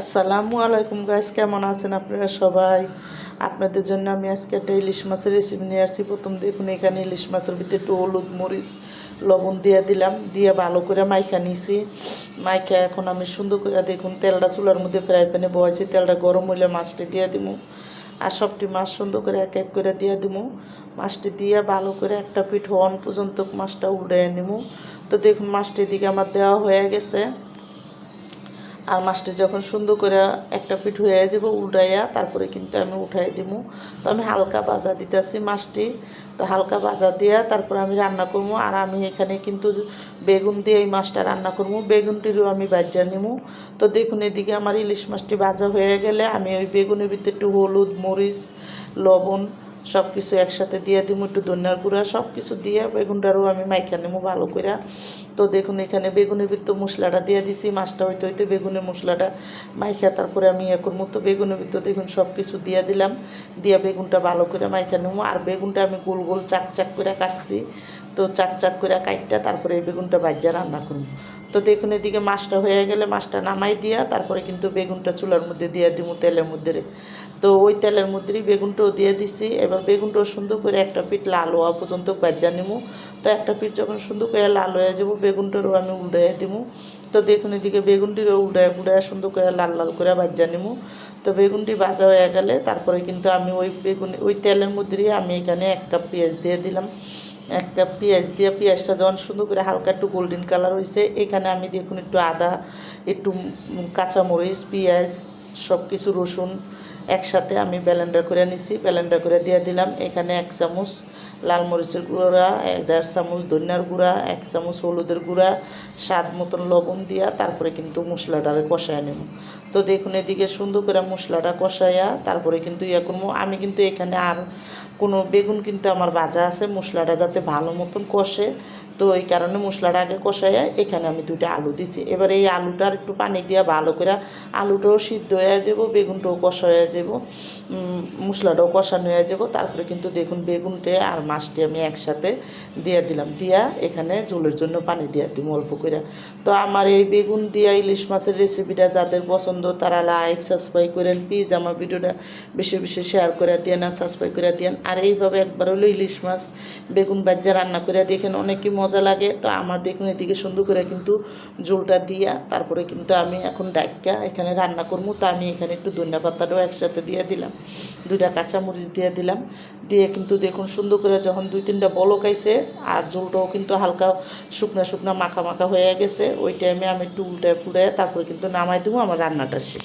আসসালামু আলাইকুম গাইস কেমন আছেন আপনারা সবাই? আপনাদের জন্য আমি আজকে একটা ইলিশ মাছের রেসিপি নিয়ে আসছি। প্রথম দেখুন, এখানে ইলিশ মাছের ভিতরে একটু হলুদ মরিচ, লবণ দিয়ে দিলাম, দিয়ে ভালো করে মাইখা নিছি। মাইখা এখন আমি সুন্দর করে দেখুন, তেলটা চুলার মধ্যে ফ্রাই প্যানে বয়েছি, তেলটা গরম হইলে মাছটি দিয়ে দিব আর সবটি মাছ সুন্দর করে এক এক করে দিয়ে দিব মাছটি দিয়ে ভালো করে একটা পিঠ হন পর্যন্ত মাছটা উল্টে নিব তো দেখুন, মাছটির দিকে আমার দেওয়া হয়ে গেছে। আর মাছটা যখন সুন্দর করে একটা পিঠ হয়ে যাব, উল্টাইয়া তারপরে কিন্তু আমি উঠাই দিব তো আমি হালকা ভাজা দিতেছি মাছটি। তো হালকা ভাজা দিয়া তারপরে আমি রান্না করব আর আমি এখানে কিন্তু বেগুন দিয়ে এই মাছটা রান্না করব বেগুনটিরও আমি বাজ্যা নিবো তো দেখুন, এদিকে আমার ইলিশ মাছটি ভাজা হয়ে গেলে আমি ওই বেগুনের ভিতরে একটু হলুদ, মরিচ, লবণ সব কিছু একসাথে দিয়ে দিব একটু ধনিয়ার গুঁড়া সব কিছু দিয়ে বেগুনটারও আমি মাইকা নেব ভালো করে তো দেখুন এখানে বেগুনের ভিত্ত মশলাটা দিয়ে দিছি, মাছটা হইতে হইতে বেগুনের মশলাটা মাইকা তারপরে আমি ইয়ে মতো বেগুনের ভিত্ত দেখুন সব কিছু দিয়ে দিলাম, দিয়ে বেগুনটা ভালো করে মাইকা নেব আর বেগুনটা আমি গোল গোল চাক চাক করে কাটছি। তো চাক চাক করে কাটটা তারপরে এই বেগুনটা ভাজ্যা রান্না করব। তো দেখুন এদিকে মাছটা হয়ে গেলে মাছটা নামাই দিয়া তারপরে কিন্তু বেগুনটা চুলার মধ্যে দিয়ে দিব তেলের মধ্যে তো ওই তেলের মধ্যেই বেগুনটাও দিয়ে দিছি, এবার বেগুনটাও সুন্দর করে একটা পিঠ লাল হওয়া পর্যন্ত বাজ্যা নিবো তো একটা পিঠ যখন সুন্দর করে লাল হয়ে যাব, বেগুনটারও আমি উল্টাই দিব তো দেখুন এদিকে বেগুনটিরও উল্টায় উল্টায় সুন্দর করে লাল লাল করে বাজ্যা নিবো তো বেগুনটি ভাজা হয়ে গেলে তারপরে কিন্তু আমি ওই বেগুন, ওই তেলের মধ্যেই আমি এখানে এক কাপ পেঁয়াজ দিয়ে দিলাম। এক কাপ পেঁয়াজ দিয়ে পেঁয়াজটা যখন সুন্দর করে হালকা একটু গোল্ডেন কালার হয়েছে এখানে আমি দেখুন একটু আদা, একটু কাঁচামরিচ, পেঁয়াজ সব কিছু রসুন একসাথে আমি ব্যালেন্ডার করে নিছি ব্যালেন্ডার করে দিয়ে দিলাম। এখানে এক চামচ লাল মরিচের গুঁড়া, এক দেড় চামচ ধনিয়ার গুঁড়া, এক চামচ হলুদের গুঁড়া, স্বাদ মতন লবণ দিয়া তারপরে কিন্তু মশলাটারে কষায় নেব। তো দেখুন এদিকে সুন্দর করে মশলাটা কষাইয়া তারপরে কিন্তু ইয়ে করব। আমি কিন্তু এখানে আর কোনো বেগুন কিন্তু আমার ভাজা আছে, মশলাটা যাতে ভালো মতন কষে। তো এই কারণে মশলাটা আগে কষাইয়া এখানে আমি দুইটা আলু দিছি। এবার এই আলুটার একটু পানি দিয়া ভালো করে আলুটাও সিদ্ধ হয়ে যাব, বেগুনটাও কষা হয়ে যাব মশলাটাও কষানো হয়ে যাব। তারপরে কিন্তু দেখুন বেগুনটে আর মাছটি আমি একসাথে দিয়ে দিলাম। দিয়া এখানে ঝোলের জন্য পানি দিয়ে দিব অল্প করে। তো আমার এই বেগুন দিয়া ইলিশ মাছের রেসিপিটা যাদের পছন্দ তারা লাইক সাবস্ক্রাইব করেন। প্লিজ আমার ভিডিওটা বেশি বেশি শেয়ার করে দিয়ে না সাবস্ক্রাইব করে দিয়েন। আর এইভাবে একবার হলো ইলিশ মাছ, বেগুন বাজ্যা রান্না করে দেখেন অনেকই মজা লাগে। তো আমার দেখুন এদিকে সুন্দর করে কিন্তু ঝোলটা দিয়া তারপরে কিন্তু আমি এখন ডাক্কা এখানে রান্না করব। তো আমি এখানে একটু ধনিয়া পাতাটাও একসাথে দিয়ে দিলাম। দুইটা কাঁচামরিচ দিয়ে দিলাম। দিয়ে কিন্তু দেখুন সুন্দর করে যখন দুই তিনটা বলক আইছে, আর ঝোলটাও কিন্তু হালকা শুকনা শুকনা মাখা মাখা হয়ে গেছে, ওই টাইমে আমি একটু উল্টায় ফুটায় তারপরে কিন্তু নামাই দেবো, আমার রান্নাটা শেষ।